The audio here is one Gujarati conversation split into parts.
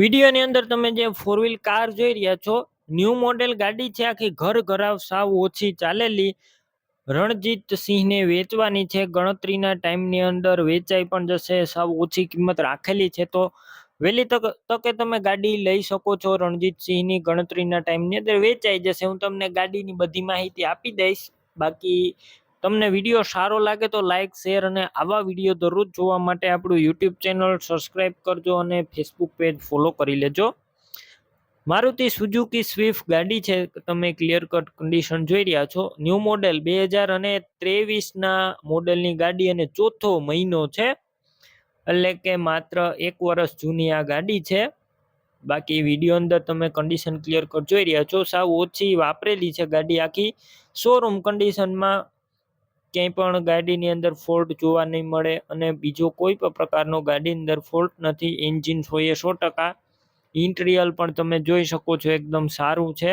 વિડીયોની અંદર તમે જે ફોર વ્હીલ કાર જોઈ રહ્યા છો ન્યૂ મોડેલ ગાડી છે, આખી ઘર ઘરાવ સાવ ઓછી ચાલેલી. રણજીત સિંહને વેચવાની છે, ગણતરીના ટાઈમની અંદર વેચાઈ પણ જશે, સાવ ઓછી કિંમત રાખેલી છે, તો વહેલી તક, તકે તમે ગાડી લઈ શકો છો, રણજીત સિંહની ગણતરીના ટાઈમની અંદર વેચાઈ જશે. હું તમને ગાડીની બધી માહિતી આપી દઈશ. બાકી તમને વીડિયો સારો લાગે તો લાઇક શેર અને આવા વીડિયો દરરોજ જોવા માટે આપણું યુટ્યુબ ચેનલ સબસ્ક્રાઈબ કરજો અને ફેસબુક પેજ ફોલો કરી લેજો. મારુતિ સુઝુકી સ્વિફ્ટ ગાડી છે, તમે ક્લિયર કટ કન્ડિશન જોઈ રહ્યા છો. ન્યૂ મોડેલ બે હજાર અને ત્રેવીસના મોડેલની ગાડી અને ચોથો મહિનો છે. એટલે કે માત્ર એક વર્ષ જૂની આ ગાડી છે. બાકી વીડિયો અંદર તમે કન્ડિશન ક્લિયર કટ જોઈ રહ્યા છો. સાવ ઓછી વાપરેલી છે ગાડી આખી. શોરૂમ કન્ડિશનમાં ક્યાંય પણ ગાડીની અંદર ફોલ્ટ જોવા નહીં મળે અને બીજો કોઈ પણ પ્રકારનો ગાડીની અંદર ફોલ્ટ નથી એન્જિન સો સો ટકા ઇન્ટિરિયલ પણ તમે જોઈ શકો છો એકદમ સારું છે.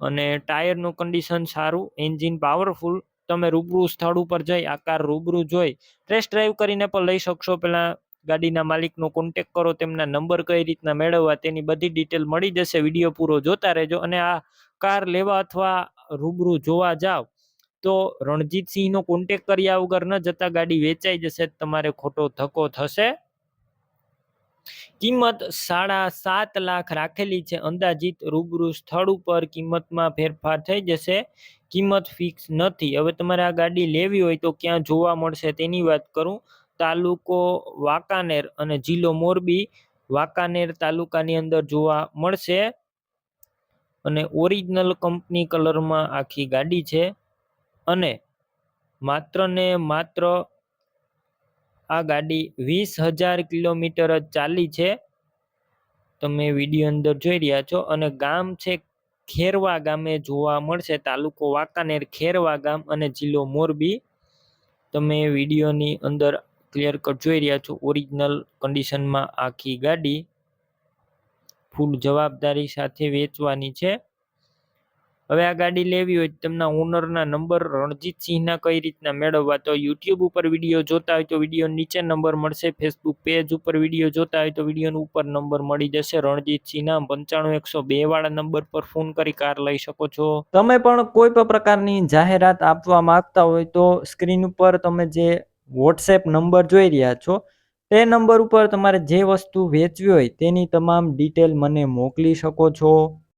અને ટાયરનું કન્ડિશન સારું એન્જિન પાવરફુલ તમે રૂબરૂ સ્થળ ઉપર જઈ, આ કાર રૂબરૂ જોઈ ટેસ્ટ ડ્રાઈવ કરીને પણ લઈ શકશો. પહેલાં ગાડીના માલિકનો કોન્ટેક કરો, તેમના નંબર કઈ રીતના મેળવવા, તેની બધી ડિટેલ મળી જશે. વીડિયો પૂરો જોતા રહેજો અને આ કાર લેવા અથવા રૂબરૂ જોવા જાવ તો રણજીતસિંહનો કોન્ટેક કર્યા વગર ન જતા ગાડી વેચાઈ જશે તમારે ખોટો ધક્કો થશે. કિંમત સાડા સાત લાખ રાખેલી છે. અંદાજિત રૂબરૂ સ્થળ ઉપર કિંમતમાં ફેરફાર થઈ જશે. કિંમત ફિક્સ નથી. હવે તમારે આ ગાડી લેવી હોય તો ક્યાં જોવા મળશે તેની વાત કરું. તાલુકો વાંકાનેર અને જિલ્લો મોરબી વાંકાનેર તાલુકાની અંદર જોવા મળશે. અને ઓરિજિનલ કંપની કલરમાં આખી ગાડી છે. અને માત્ર ને માત્ર આ ગાડી વીસ હજાર કિલોમીટર જ ચાલી છે. તમે વીડિયો અંદર જોઈ રહ્યા છો અને ગામ છે ખેરવા ગામે જોવા મળશે તાલુકો વાંકાનેર ખેરવા ગામ અને જિલ્લો મોરબી. તમે વિડીયોની અંદર ક્લિયર કટ જોઈ રહ્યા છો ઓરિજિનલ કન્ડિશનમાં આખી ગાડી ફૂલ જવાબદારી સાથે વેચવાની છે. હવે આ ગાડી લેવી હોય તેમના ઓનરના નંબર રણજીતસિંહના કઈ રીતના મેળવવા? તો યુટ્યુબ ઉપર વીડિયો જોતા હોય તો વીડિયો નીચે નંબર મળશે. ફેસબુક પેજ ઉપર વીડિયો જોતા હોય તો વિડીયોનો ઉપર નંબર મળી જશે. રણજીતસિંહના પંચાણું એકસો બે વાળા નંબર પર ફોન કરી કાર લઈ શકો છો. તમે પણ કોઈ પણ પ્રકારની જાહેરાત આપવા માંગતા હોય તો સ્ક્રીન ઉપર તમે જે વોટ્સએપ નંબર જોઈ રહ્યા છો, તે નંબર ઉપર તમારે જે વસ્તુ વેચવી હોય તેની તમામ ડિટેલ મને મોકલી શકો છો.